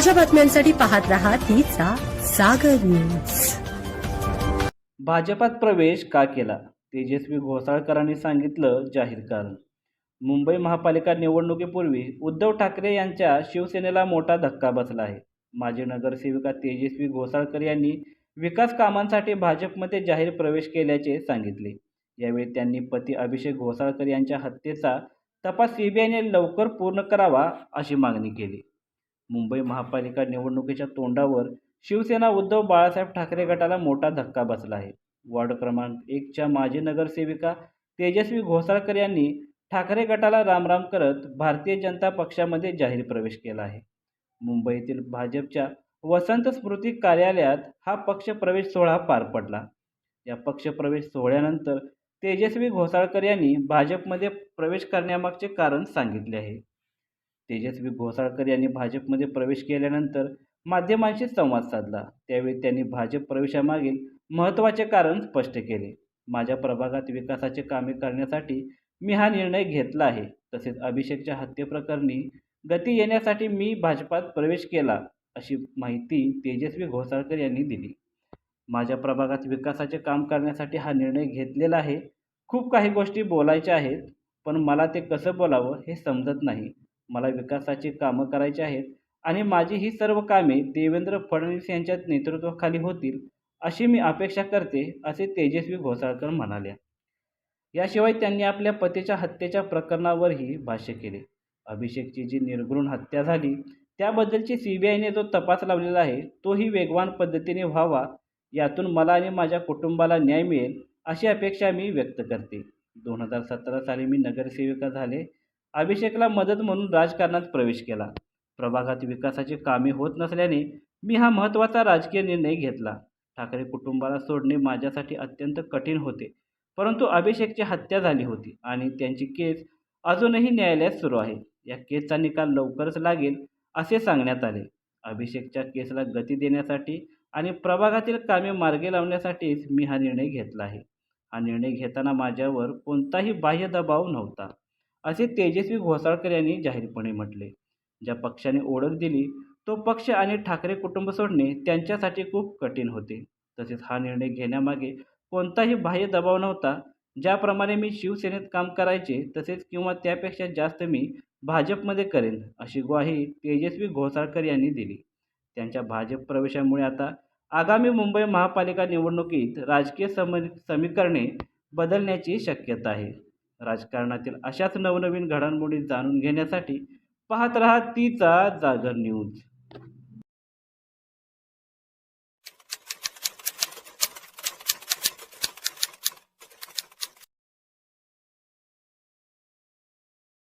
ताज्या बातम्यांसाठी पाहत राहा तिचा सागर न्यूज. भाजपात प्रवेश का केला? तेजस्वी घोसाळकरांनी सांगितलं जाहीर कारण मुंबई महापालिका निवडणुकीपूर्वी उद्धव ठाकरे यांच्या शिवसेनेला मोठा धक्का बसला आहे. माजी नगरसेविका तेजस्वी घोसाळकर यांनी विकास कामांसाठी भाजपमध्ये जाहीर प्रवेश केल्याचे सांगितले. यावेळी त्यांनी पती अभिषेक घोसाळकर यांच्या हत्येचा तपास सीबीआयने लवकर पूर्ण करावा अशी मागणी केली. मुंबई महापालिका निवडणुकीच्या तोंडावर शिवसेना उद्धव बाळासाहेब ठाकरे गटाला मोठा धक्का बसला आहे. वॉर्ड क्रमांक एकच्या माजी नगरसेविका तेजस्वी घोसाळकर यांनी ठाकरे गटाला रामराम करत भारतीय जनता पक्षामध्ये जाहीर प्रवेश केला आहे. मुंबईतील भाजपच्या वसंत स्मृती कार्यालयात हा पक्षप्रवेश सोहळा पार पडला. या पक्षप्रवेश सोहळ्यानंतर तेजस्वी घोसाळकर यांनी भाजपमध्ये प्रवेश करण्यामागचे कारण सांगितले आहे. तेजस्वी घोसाळकर यांनी भाजपमध्ये प्रवेश केल्यानंतर माध्यमांशी संवाद साधला. त्यावेळी त्यांनी भाजप प्रवेशामागील महत्त्वाचे कारण स्पष्ट केले. माझ्या प्रभागात विकासाचे कामे करण्यासाठी मी हा निर्णय घेतला आहे. तसेच अभिषेकच्या हत्येप्रकरणी गती येण्यासाठी मी भाजपात प्रवेश केला अशी माहिती तेजस्वी घोसाळकर यांनी दिली. माझ्या प्रभागात विकासाचे काम करण्यासाठी हा निर्णय घेतलेला आहे. खूप काही गोष्टी बोलायच्या आहेत पण मला ते कसं बोलावं हे समजत नाही. मला विकासाची कामं करायची आहेत आणि माझी ही सर्व कामे देवेंद्र फडणवीस यांच्या नेतृत्वाखाली होतील अशी मी अपेक्षा करते असे तेजस्वी घोसाळकर म्हणाल्या. याशिवाय त्यांनी आपल्या पतीच्या हत्येच्या प्रकरणावरही भाष्य केले. अभिषेकची जी निर्घृण हत्या झाली त्याबद्दलची सी बी आयने जो तपास लावलेला आहे तोही वेगवान पद्धतीने व्हावा यातून मला आणि माझ्या कुटुंबाला न्याय मिळेल अशी अपेक्षा मी व्यक्त करते. दोन हजार सतरा साली मी नगरसेविका झाले अभिषेकला मदत म्हणून राजकारणात प्रवेश केला. प्रभागात विकासाची कामे होत नसल्याने मी हा महत्त्वाचा राजकीय निर्णय घेतला. ठाकरे कुटुंबाला सोडणे माझ्यासाठी अत्यंत कठीण होते. परंतु अभिषेकची हत्या झाली होती आणि त्यांची केस अजूनही न्यायालयात सुरू आहे. या केसचा निकाल लवकरच लागेल असे सांगण्यात आले. अभिषेकच्या केसला गती देण्यासाठी आणि प्रभागातील कामे मार्गे लावण्यासाठीच मी हा निर्णय घेतला आहे. हा निर्णय घेताना माझ्यावर कोणताही बाह्य दबाव नव्हता. असे तेजस्वी घोसाळकर यांनी जाहीरपणे म्हटले. ज्या पक्षाने ओळख दिली तो पक्ष आणि ठाकरे कुटुंब सोडणे त्यांच्यासाठी खूप कठीण होते. तसेच हा निर्णय घेण्यामागे कोणताही बाह्य दबाव नव्हता. ज्याप्रमाणे मी शिवसेनेत काम करायचे तसेच किंवा त्यापेक्षा जास्त मी भाजपमध्ये करेन अशी ग्वाही तेजस्वी घोसाळकर यांनी दिली. त्यांच्या भाजप प्रवेशामुळे आता आगामी मुंबई महापालिका निवडणुकीत राजकीय सम समीकरणे बदलण्याची शक्यता आहे. राजकारणातील अशाच नवनवीन घडामोडी जाणून घेण्यासाठी पाहत रहा तिचा जागर न्यूज.